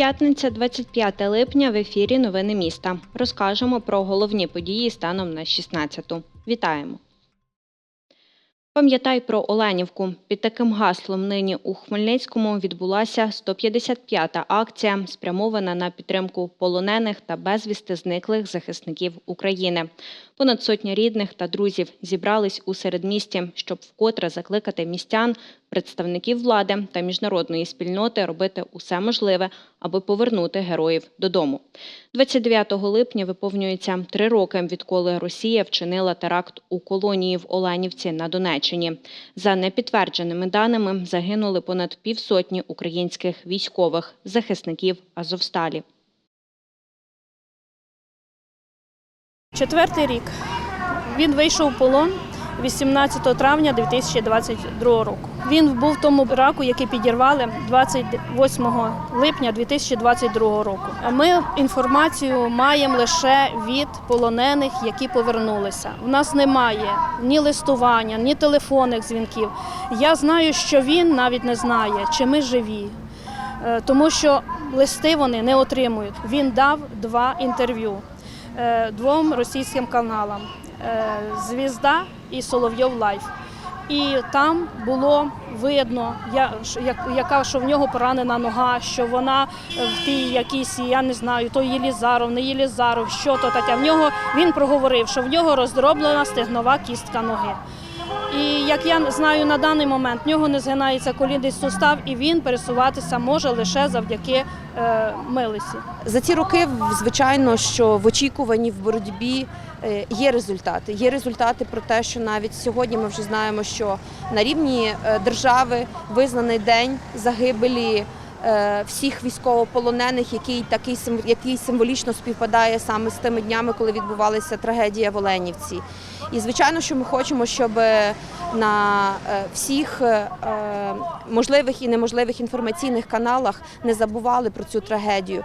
П'ятниця, 25 липня в ефірі Новини міста. Розкажемо про головні події станом на 16-ту. Вітаємо! Пам'ятай про Оленівку. Під таким гаслом нині у Хмельницькому відбулася 155-та акція, спрямована на підтримку полонених та безвісти зниклих захисників України. Понад сотня рідних та друзів зібрались у середмісті, щоб вкотре закликати містян, представників влади та міжнародної спільноти робити усе можливе, аби повернути героїв додому. 29 липня виповнюється три роки, відколи Росія вчинила теракт у колонії в Оленівці на Донеччині. За непідтвердженими даними загинули понад півсотні українських військових захисників Азовсталі. Четвертий рік. Він вийшов в полон 18 травня 2022 року. Він був в тому браку, який підірвали 28 липня 2022 року. Ми інформацію маємо лише від полонених, які повернулися. У нас немає ні листування, ні телефонних дзвінків. Я знаю, що він навіть не знає, чи ми живі. Е, Тому що листи вони не отримують. Він дав два інтерв'ю е, двом російським каналам Звізда і Соловйов Лайф. І там було видно, яка що в нього поранена нога, що вона е, в тій якійсь, я не знаю, то Єлізаров, не Єлізаров, що то таке. В нього він проговорив, що в нього роздроблена стегнова кістка ноги. І як я знаю на даний момент, в нього не згинається колінний сустав, і він пересуватися може лише завдяки е, милисі. За ці роки, звичайно, що в очікуванні, в боротьбі е, є результати. Є результати про те, що навіть сьогодні ми вже знаємо, що на рівні е, держави визнаний день загибелі всіх військовополонених, який такий який символічно співпадає саме з тими днями, коли відбувалася трагедія в Оленівці. І звичайно, що ми хочемо, щоб на е, всіх е, можливих і неможливих інформаційних каналах не забували про цю трагедію.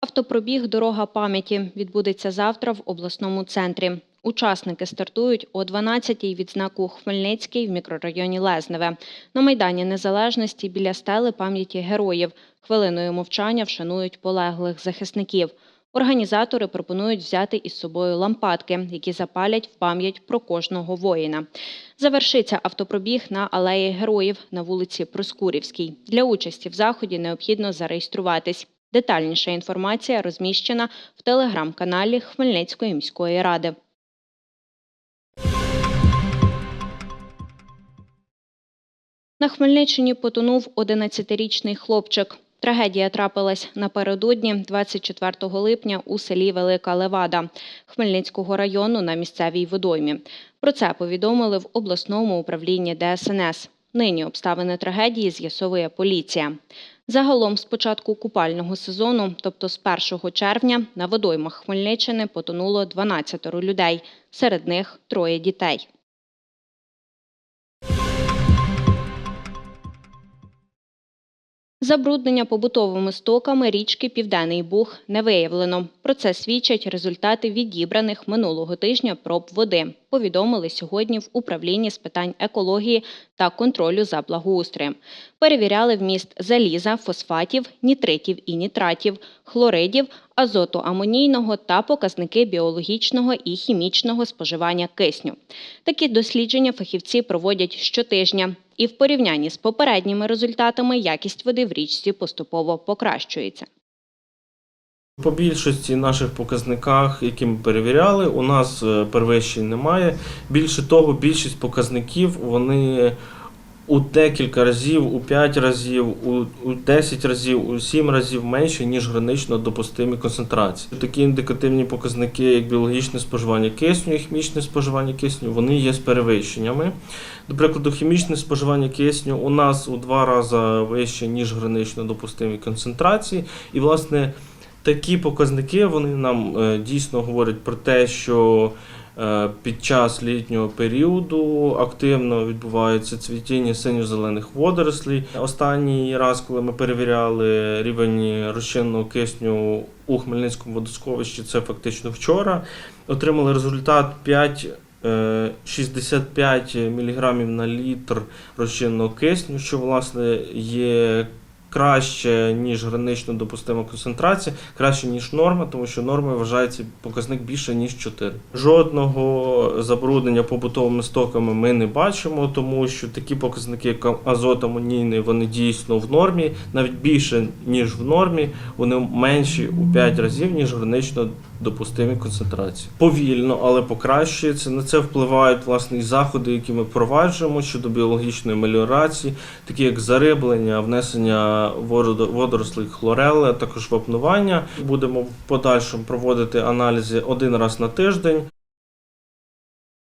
Автопробіг Дорога пам'яті відбудеться завтра в обласному центрі. Учасники стартують о 12-й від знаку Хмельницький в мікрорайоні Лезневе. На Майдані Незалежності біля стели пам'яті героїв. Хвилиною мовчання вшанують полеглих захисників. Організатори пропонують взяти із собою лампадки, які запалять в пам'ять про кожного воїна. Завершиться автопробіг на алеї героїв на вулиці Проскурівській. Для участі в заході необхідно зареєструватись. Детальніша інформація розміщена в телеграм-каналі Хмельницької міської ради. На Хмельниччині потонув 11-річний хлопчик. Трагедія трапилась напередодні 24 липня у селі Велика Левада Хмельницького району на місцевій водоймі. Про це повідомили в обласному управлінні ДСНС. Нині обставини трагедії з'ясовує поліція. Загалом з початку купального сезону, тобто з 1 червня, на водоймах Хмельниччини потонуло 12 людей, серед них троє дітей. Забруднення побутовими стоками річки Південний Буг не виявлено. Про це свідчать результати відібраних минулого тижня проб води. Повідомили сьогодні в управлінні з питань екології та контролю за благоустроєм. Перевіряли вміст заліза, фосфатів, нітритів і нітратів, хлоридів, азоту амонійного та показники біологічного і хімічного споживання кисню. Такі дослідження фахівці проводять щотижня. І в порівнянні з попередніми результатами якість води в річці поступово покращується. По більшості наших показниках, які ми перевіряли, у нас е, перевищень немає. Більше того, більшість показників вони у декілька разів, у 5 разів, у, у 10 разів, у 7 разів менше, ніж гранично допустимі концентрації. Такі індикативні показники, як біологічне споживання кисню і хімічне споживання кисню, вони є з перевищеннями. До прикладу, хімічне споживання кисню у нас у два рази вище, ніж гранично допустимі концентрації. І, власне, такі показники вони нам е, дійсно говорять про те, що е, під час літнього періоду активно відбувається цвітіння синьо-зелених водорослей. Останній раз, коли ми перевіряли рівень розчинного кисню у Хмельницькому водосховищі, це фактично вчора. Отримали результат 5 е, 65 мг на літр розчинного кисню, що власне є краще, ніж гранично допустима концентрація, краще, ніж норма, тому що норма вважається показник більше, ніж 4. Жодного забруднення побутовими стоками ми не бачимо, тому що такі показники, як азот амонійний, вони дійсно в нормі, навіть більше, ніж в нормі, вони менші у 5 разів, ніж гранично допустимі концентрації. Повільно, але покращується. На це впливають власне і заходи, які ми впроваджуємо щодо біологічної меліорації, такі як зариблення, внесення водо- водорослей хлорели, також вапнування. Будемо в подальшому проводити аналізи один раз на тиждень.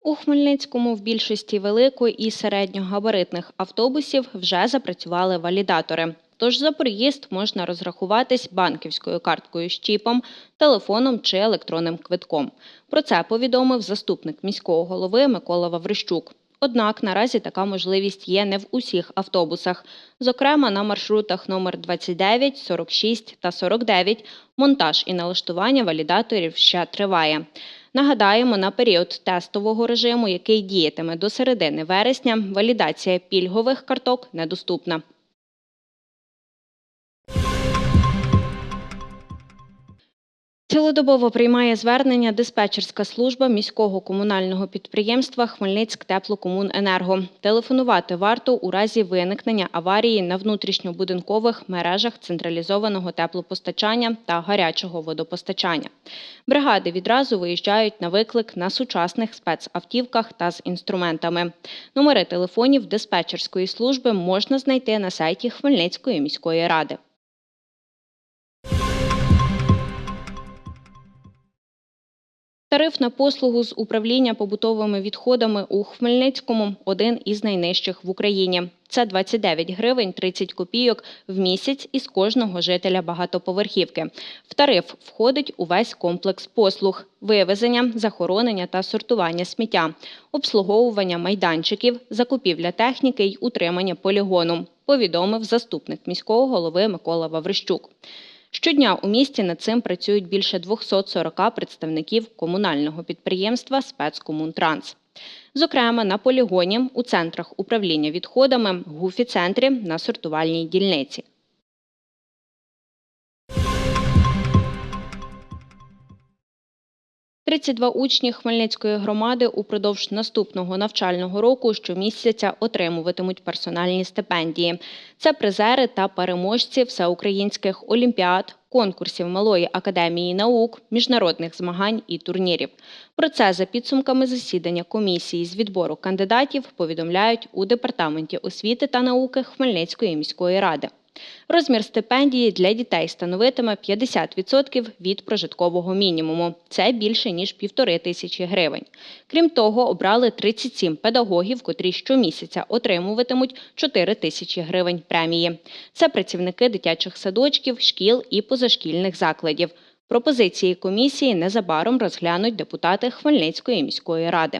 У Хмельницькому в більшості великої і середньогабаритних автобусів вже запрацювали валідатори. Тож за проїзд можна розрахуватись банківською карткою з чіпом, телефоном чи електронним квитком. Про це повідомив заступник міського голови Микола Ваврищук. Однак наразі така можливість є не в усіх автобусах. Зокрема, на маршрутах номер 29, 46 та 49 монтаж і налаштування валідаторів ще триває. Нагадаємо, на період тестового режиму, який діятиме до середини вересня, валідація пільгових карток недоступна. Цілодобово приймає звернення диспетчерська служба міського комунального підприємства Хмельницьк Теплокомуненерго. Телефонувати варто у разі виникнення аварії на внутрішньобудинкових мережах централізованого теплопостачання та гарячого водопостачання. Бригади відразу виїжджають на виклик на сучасних спецавтівках та з інструментами. Номери телефонів диспетчерської служби можна знайти на сайті Хмельницької міської ради. Тариф на послугу з управління побутовими відходами у Хмельницькому один із найнижчих в Україні. Це 29 гривень 30 копійок в місяць із кожного жителя багатоповерхівки. В тариф входить увесь комплекс послуг: вивезення, захоронення та сортування сміття, обслуговування майданчиків, закупівля техніки й утримання полігону. Повідомив заступник міського голови Микола Ваврищук. Щодня у місті над цим працюють більше 240 представників комунального підприємства «Спецкомунтранс». Зокрема, на полігоні, у центрах управління відходами, гуфі-центрі на сортувальній дільниці. «32 учні Хмельницької громади упродовж наступного навчального року щомісяця отримуватимуть персональні стипендії. Це призери та переможці всеукраїнських олімпіад, конкурсів Малої академії наук, міжнародних змагань і турнірів. Про це за підсумками засідання комісії з відбору кандидатів повідомляють у департаменті освіти та науки Хмельницької міської ради. Розмір стипендії для дітей становитиме 50% від прожиткового мінімуму. Це більше ніж півтори тисячі гривень. Крім того, обрали 37 педагогів, котрі щомісяця отримуватимуть 4 тисячі гривень премії. Це працівники дитячих садочків, шкіл і позашкільних закладів. Пропозиції комісії незабаром розглянуть депутати Хмельницької міської ради.